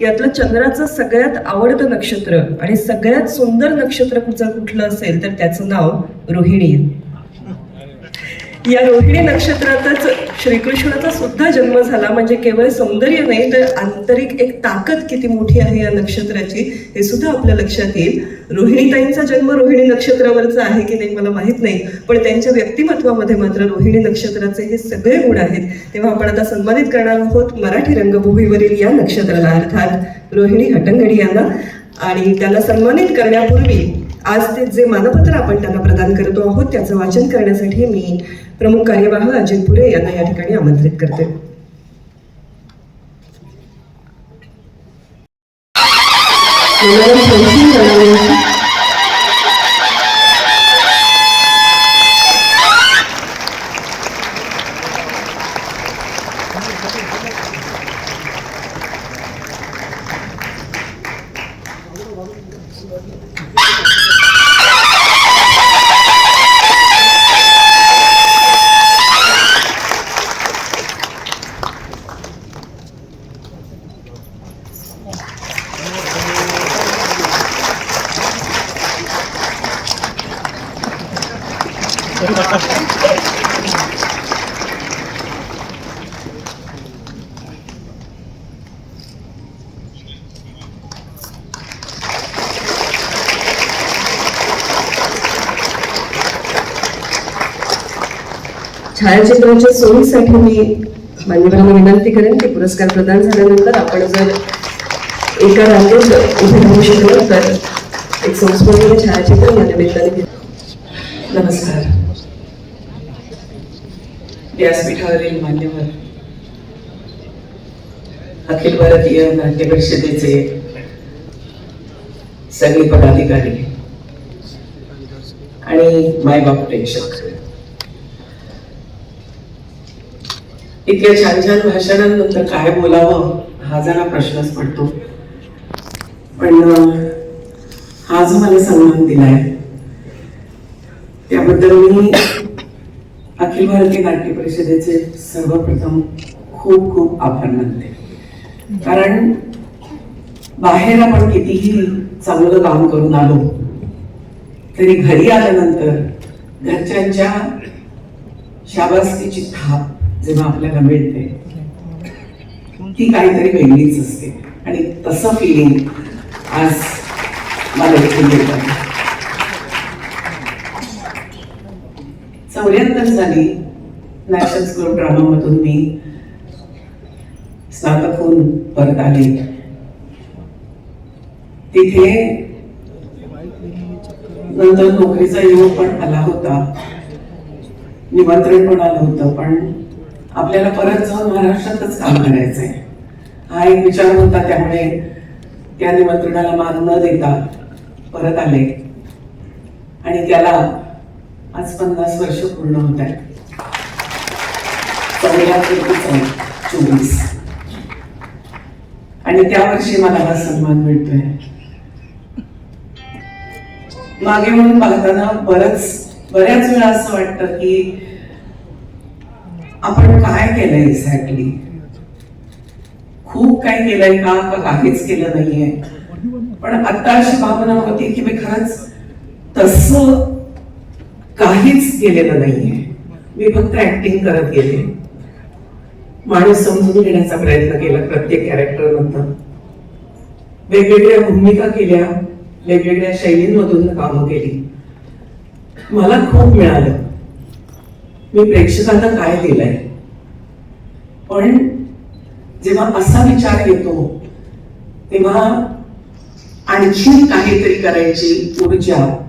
यातलं चंद्राचं सगळ्यात आवडतं नक्षत्र आणि सगळ्यात सुंदर नक्षत्र कुठचं कुठलं असेल तर त्याचं नाव रोहिणी. या रोहिणी नक्षत्रातच श्रीकृष्णाचा सुद्धा जन्म झाला. म्हणजे केवळ सौंदर्य नाही तर आंतरिक एक ताकद किती मोठी आहे या नक्षत्राची हे सुद्धा आपल्या लक्षात येईल. रोहिणीताईंचा जन्म रोहिणी नक्षत्रावरचा आहे की नाही मला माहीत नाही पण त्यांच्या व्यक्तिमत्वामध्ये मात्र रोहिणी नक्षत्राचे हे सगळे गुण आहेत. तेव्हा आपण आता सन्मानित करणार आहोत मराठी रंगभूमीवरील या नक्षत्राला अर्थात रोहिणी हटंगडी यांना. आणि त्याला सन्मानित करण्यापूर्वी आज ते जे मानपत्र आपण त्यांना प्रदान करतो आहोत त्याचं वाचन करण्यासाठी मी प्रमुख कार्यवाह अजित पुरे यांना या ठिकाणी आमंत्रित करते. छायाचित्रांच्या सोयीसाठी मी मान्यवरांना विनंती करेन की पुरस्कार प्रदान झाल्यानंतर आपण जर एका रांगेत उभे राहू शकलो तर एक संस्मरणीय छायाचित्र या निमित्ताने नमस्कार. व्यासपीठावरील मान्यवर. अखिल भारतीय नाट्य परिषदेचे सगळे पदाधिकारी आणि मायबाप प्रेक्षक. इतक्या छान छान भाषणांनंतर काय बोलावं हा जरा प्रश्नच पडतो. पण हा जो मला सन्मान दिलाय त्याबद्दल मी अखिल भारतीय नाट्य परिषदेचे सर्वप्रथम खूप खूप आभार मानते. कारण बाहेर आपण कितीही चांगलं काम करून आलो तरी घरी आल्यानंतर घरच्यांच्या शाबासकीची थाप जेव्हा आपल्याला मिळते ती काहीतरी वेगळीच असते. आणि तसं फिलिंग आज मला इथे चौऱ्याहत्तर साली नॅशनल स्कूल ऑफ ड्रामामधून मी स्नातक होऊन परत आले. तिथे नंतर नोकरीचा योग पण आला होता. निमंत्रण पण आलं होतं पण आपल्याला परत जाऊन महाराष्ट्रातच काम करायचंय. हा एक विचार होता त्यामुळे त्या निमंत्रणाला मान न देता परत आले. आणि त्याला आज पन्नास वर्ष पूर्ण होत आहेत. चौऱ्याहत्तर चोवीस. आणि त्या वर्षी मला हा सन्मान मिळतोय. मागे म्हणून पाहताना बरंच बऱ्याच वेळा असं वाटतं की आपण काय केलंय एक्झॅक्टली खूप काय केलंय का? का काहीच केलं नाहीये? पण आता अशी भावना होती की मी खरंच तसं काहीच केलेलं नाहीये. मी फक्त ऍक्टिंग करत गेले. माणूस समजून घेण्याचा प्रयत्न केला प्रत्येक कॅरेक्टर नंतर वेगवेगळ्या भूमिका केल्या वेगवेगळ्या शैलींमधून कामं केली. मला खूप मिळालं. मी प्रेक्षकांना काय दिलंय? पण जेव्हा असा विचार येतो तेव्हा आणखी काहीतरी करायची ऊर्जा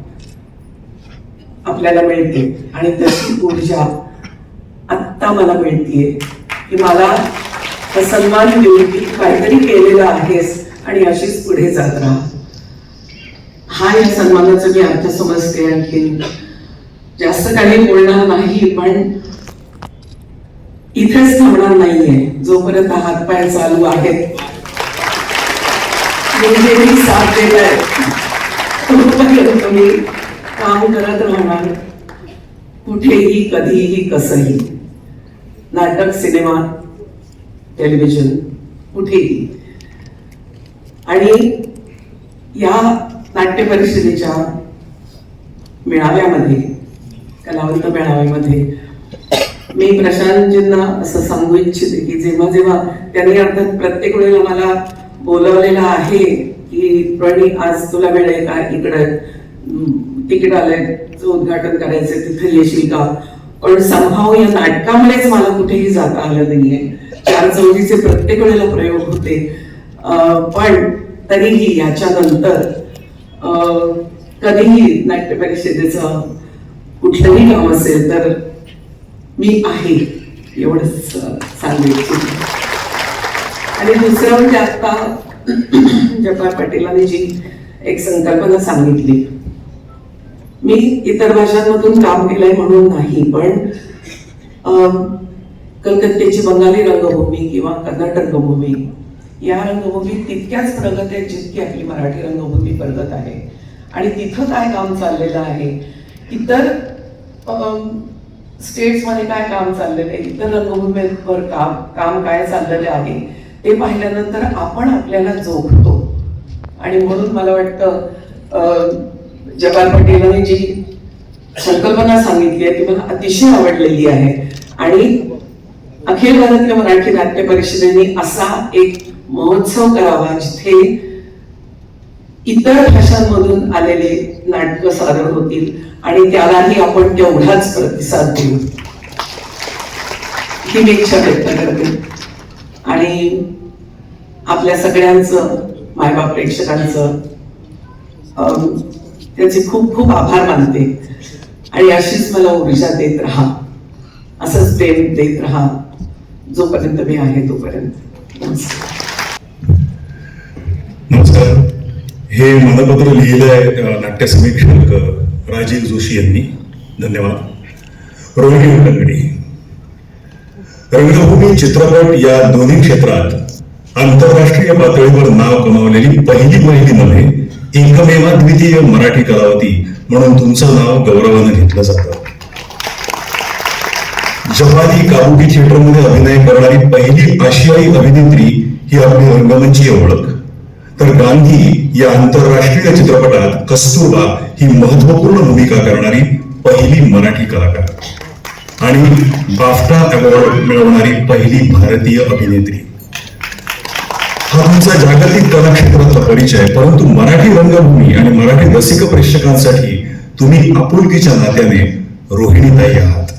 आपल्याला मिळते. आणि तशी ऊर्जा आत्ता मला मिळतीये. की मला सन्मान देऊन की काहीतरी केलेलं आहेस आणि अशीच पुढे जात राहा. हा या सन्मानाचा मी अर्थ समजते आणखी जास्त काही बोलणार नाही पण इथेच थांबणार नाहीये. जोपर्यंत हातपाय चालू आहेत. म्हणजे मी साथ देत तोपर्यंत मी काम करत राहणार. कुठेही कधीही कसंही. नाटक सिनेमा टेलिव्हिजन कुठेही. आणि या नाट्य परिषदेच्या मेळाव्यामध्ये कलावंत मेळाव्यामध्ये मी प्रशांतजींना असं सांगू इच्छिते की जेव्हा जेव्हा त्यांनी अर्थात प्रत्येक वेळेला मला बोलवलेलं आहे की प्रणी आज तुला वेळ आहे का इकडं तिकीट आलंय उद्घाटन करायचंय तिथे येशील का? पण संभाव या नाटकामुळेच मला कुठेही जाता आलं नाहीये. चार चौघीचे प्रत्येक वेळेला प्रयोग होते. पण तरीही याच्यानंतर कधीही नाट्य परिषदेचं कुठलंही काम असेल तर मी आहे एवढंच सांगू इच्छिते आणि दुसरं म्हणजे आता जपाळ पाटीलांनी जी एक संकल्पना सांगितली मी इतर भाषांमधून काम केलंय म्हणून नाही पण कलकत्त्याची बंगाली रंगभूमी किंवा कन्नड रंगभूमी या रंगभूमी तितक्याच प्रगत आहेत जितकी आपली मराठी रंगभूमी प्रगत आहे. आणि तिथं काय काम चाललेलं आहे? इतर स्टेट्समध्ये काय काम चाललेलं आहे? इतर रंगभूमीवर काम काम काय चाललेलं आहे? ते पाहिल्यानंतर आपण आपल्याला जोखतो. आणि म्हणून मला वाटतं जपाल पटेलांनी जी संकल्पना सांगितली आहे ती मला अतिशय आवडलेली आहे. आणि अखिल भारतीय मराठी नाट्य परिषदेने असा एक महोत्सव करावा जिथे इतर भाषांमधून आलेले नाटकं सादर होतील आणि त्यालाही आपण तेवढाच प्रतिसाद देऊ. ही मी इच्छा व्यक्त करते. आणि आपल्या सगळ्यांचं मायबाप प्रेक्षकांचं त्याचे खूप खूप आभार मानते. आणि अशीच मला ऊर्जा देत राहा. असंच प्रेम देत राहा. जोपर्यंत मी आहे तोपर्यंत. नमस्कार. नमस्कार हे मनपत्र लिहिलं आहे नाट्य समीक्षक राजीव जोशी यांनी. धन्यवाद. रोहिणी उल्लंगडी रंगभूमी चित्रपट या दोन्ही क्षेत्रात आंतरराष्ट्रीय पातळीवर नाव कमावलेली पहिली पहिली नव्हे एकमेवा द्वितीय मराठी कलावती म्हणून तुमचं नाव गौरवानं घेतलं जातं. जपानी काबुकी थिएटरमध्ये अभिनय करणारी पहिली आशियाई अभिनेत्री ही आपली रंगमंचीय ओळख. तर गांधी या आंतरराष्ट्रीय चित्रपटात कस्तुरबा ही महत्त्वपूर्ण भूमिका करणारी पहिली मराठी कलाकार. आणि बाफ्टा अवॉर्ड मिळवणारी पहिली भारतीय अभिनेत्री. हा तुमचा जागतिक कलाक्षेत्रातला परिचय परंतु मराठी रंगभूमी आणि मराठी रसिक प्रेक्षकांसाठी तुम्ही आपुलकीच्या नात्याने रोहिणीताई आहात.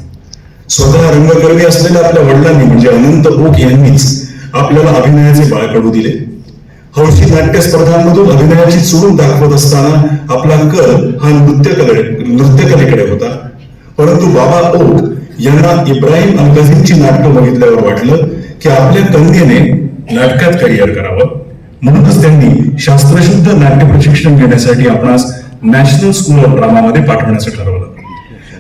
स्वतः रंगकर्मी असलेल्या आपल्या वडिलांनी म्हणजे अनंत ओक यांनीच आपल्याला अभिनयाचे बाळकडू दिले. हौशी नाट्य स्पर्धांमधून अभिनयाची चुरून दाखवत असताना आपला कल हा नृत्यकले नृत्यकलेकडे होता. परंतु बाबा ओक यांना इब्राहिम अल्काझींची नाटकं बघितल्यावर वाटलं की आपल्या कन्येने नाटकात करिअर करावं. म्हणूनच त्यांनी शास्त्रशुद्ध नाट्य प्रशिक्षण घेण्यासाठी आपणास नॅशनल स्कूल ऑफ ड्रामामध्ये पाठवण्याचं ठरवलं.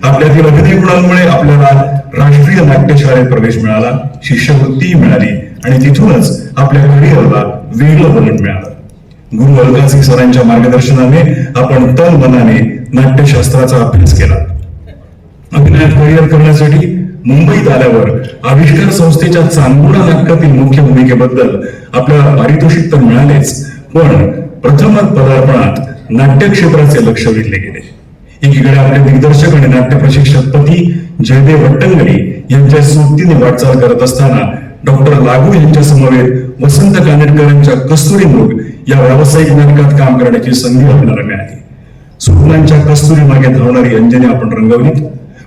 आपल्यातील अभिनय गुणांमुळे आपल्याला राष्ट्रीय नाट्यशाळेत प्रवेश मिळाला शिष्यवृत्तीही मिळाली आणि तिथूनच आपल्या करिअरला वेगळं वलण मिळालं. गुरु अलकासिंग सरांच्या मार्गदर्शनाने आपण तन मनाने नाट्यशास्त्राचा अभ्यास केला. अभिनयात करिअर करण्यासाठी मुंबईत आल्यावर आविष्कार संस्थेच्या चांदुरा नाटकातील मुख्य भूमिकेबद्दल आपल्याला पारितोषिक तर मिळालेच पण प्रथम पदार्पणात नाट्य क्षेत्राचे लक्ष वेधले गेले. एकीकडे आपले दिग्दर्शक आणि नाट्य प्रशिक्षक पती जयदेव वट्टंगडी यांच्या सोबतीने वाटचाल करत असताना डॉक्टर लागू यांच्या समवेत वसंत कानेटकर यांच्या कस्तुरी मृग या व्यावसायिक नाटकात काम करण्याची संधी आपल्याला मिळाली. स्वप्नांच्या कस्तुरी मागे धावणारी अंजनी आपण रंगवलीत.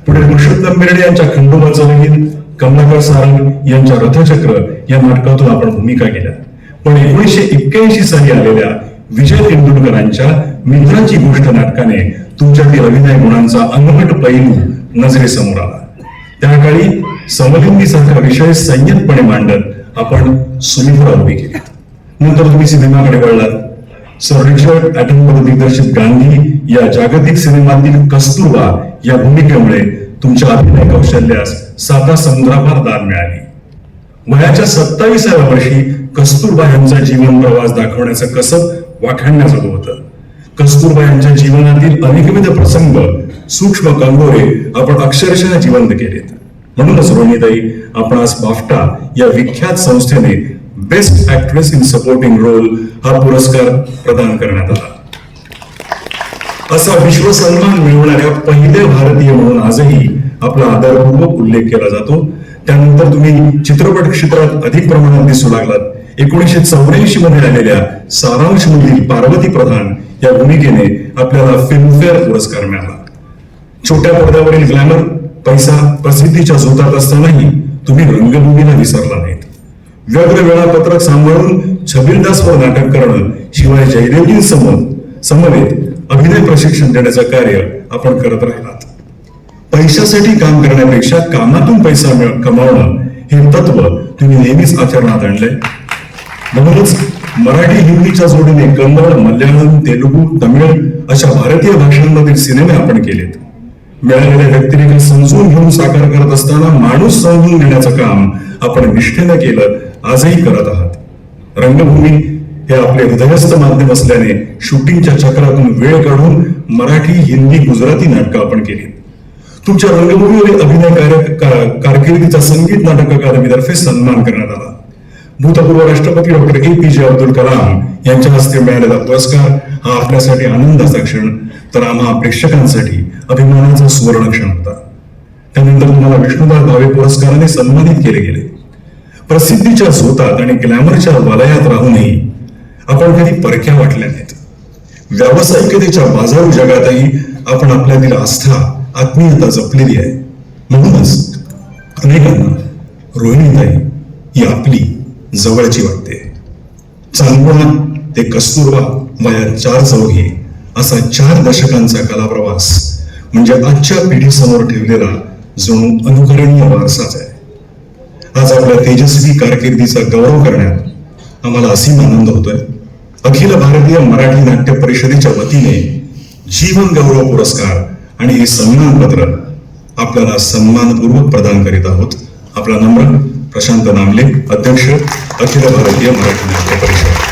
पुढे पुरुषोत्तम बेर्डे यांच्या खंडोबाचं लगीन कमलाकर सारंग यांच्या रथचक्र या नाटकातून आपण भूमिका केल्या पण एकोणीसशे एक्क्याऐंशी साली आलेल्या विजय तेंडुलकरांच्या मित्राची गोष्ट नाटकाने तुमच्यातील अभिनय गुणांचा अनवट पैलू नजरेसमोर आला. त्या काळी समलिंगी सारखा विषय संयतपणे मांडत आपण सुमित्रा उभी केली. नंतर तुम्ही सिनेमाकडे वळलात. सर रिचर्ड ॲटनबरो दिग्दर्शित गांधी या जागतिक सिनेमातील कस्तुरबा या भूमिकेमुळे तुमच्या अभिनय कौशल्यास साता समुद्रापार दान मिळाली. वयाच्या सत्तावीसाव्या वर्षी कस्तुरबा यांचा जीवन प्रवास दाखवण्याचं कसब वाखाणण्याजोगं होतं. कस्तुरबा यांच्या जीवनातील अनेकविध प्रसंग सूक्ष्म कंगोरे आपण अक्षरशः जिवंत केलेत. म्हणूनच रोहिणीताई आपण आज बाफ्टा या विख्यात संस्थेने best actress in supporting role हा पुरस्कार प्रदान करण्यात आला. असा विश्व सन्मान मिळवणाऱ्या पहिले भारतीय म्हणून आजही आपला आदरपूर्वक उल्लेख केला जातो. त्यानंतर तुम्ही चित्रपट क्षेत्रात अधिक प्रमाणात दिसू लागलात. एकोणीशे चौऱ्याऐंशी मध्ये आलेल्या सारांश मधील पार्वती प्रधान या भूमिकेने आपल्याला फिल्मफेअर पुरस्कार मिळाला. छोट्या पडद्यावरील ग्लॅमर पैसा प्रसिद्धीच्या झोतात असतानाही तुम्ही रंगभूमीला विसरला नाहीत. व्यग्र वेळापत्रक सांभाळून छबिलदासवर नाटक करणं शिवाय जयदेवजी समोर समवेत अभिनय प्रशिक्षण देण्याचं कार्य आपण करत राहिलात. पैशासाठी काम करण्यापेक्षा कामातून पैसा कमावणं हे तत्व तुम्ही नेहमीच आचरणात आणले म्हणूनच मराठी हिंदीच्या जोडीने कन्नड मल्याळम तेलुगू तमिळ अशा भारतीय भाषांमधील सिनेमे आपण केलेत. मिळालेल्या व्यक्तिरेखा समजून घेऊन साकार करत असताना माणूस समजून घेण्याचं काम आपण निष्ठेनं केलं आजही करत आहात. रंगभूमी हे आपले हृदयस्थ माध्यम असल्याने शूटिंगच्या चक्रातून वेळ काढून मराठी हिंदी गुजराती नाटकं आपण केली तुमच्या रंगभूमीवरील अभिनय कार्य कारकिर्दीचा संगीत नाटक अकादमीतर्फे सन्मान करण्यात आला. भूतपूर्व राष्ट्रपती डॉक्टर ए पी जे अब्दुल कलाम यांच्या हस्ते मिळालेला पुरस्कार हा आपल्यासाठी आनंदाचा क्षण तर आम्हा प्रेक्षकांसाठी अभिमानाचा सुवर्ण क्षण होता. त्यानंतर तुम्हाला विष्णुदास भावे पुरस्काराने सन्मानित केले गेले. प्रसिद्धीच्या झोतात आणि ग्लॅमरच्या वलयात राहूनही आपण कधी परक्या वाटल्या नाहीत. व्यावसायिकतेच्या बाजारू जगातही आपण आपल्यातील आस्था आत्मीयता जपलेली आहे. म्हणूनच अनेकांना रोहिणीताई ही आपली जवळची वाटते. चांदोळा ते कस्तुरबा वया चार चौघे असा चार दशकांचा कलाप्रवास म्हणजे आजच्या पिढीसमोर ठेवलेला जणू अनुकरणीय वारसाच आहे. आज आपल्या तेजस्वी कारकिर्दीचा गौरव करण्यात आम्हाला असीम आनंद होतोय. अखिल भारतीय मराठी नाट्य परिषदेच्या वतीने जीवन गौरव पुरस्कार आणि हे सन्मानपत्र आपल्याला सन्मानपूर्वक प्रदान करीत आहोत. आपला नम्र प्रशांत नामले अध्यक्ष अखिल भारतीय मराठी नाट्य परिषद.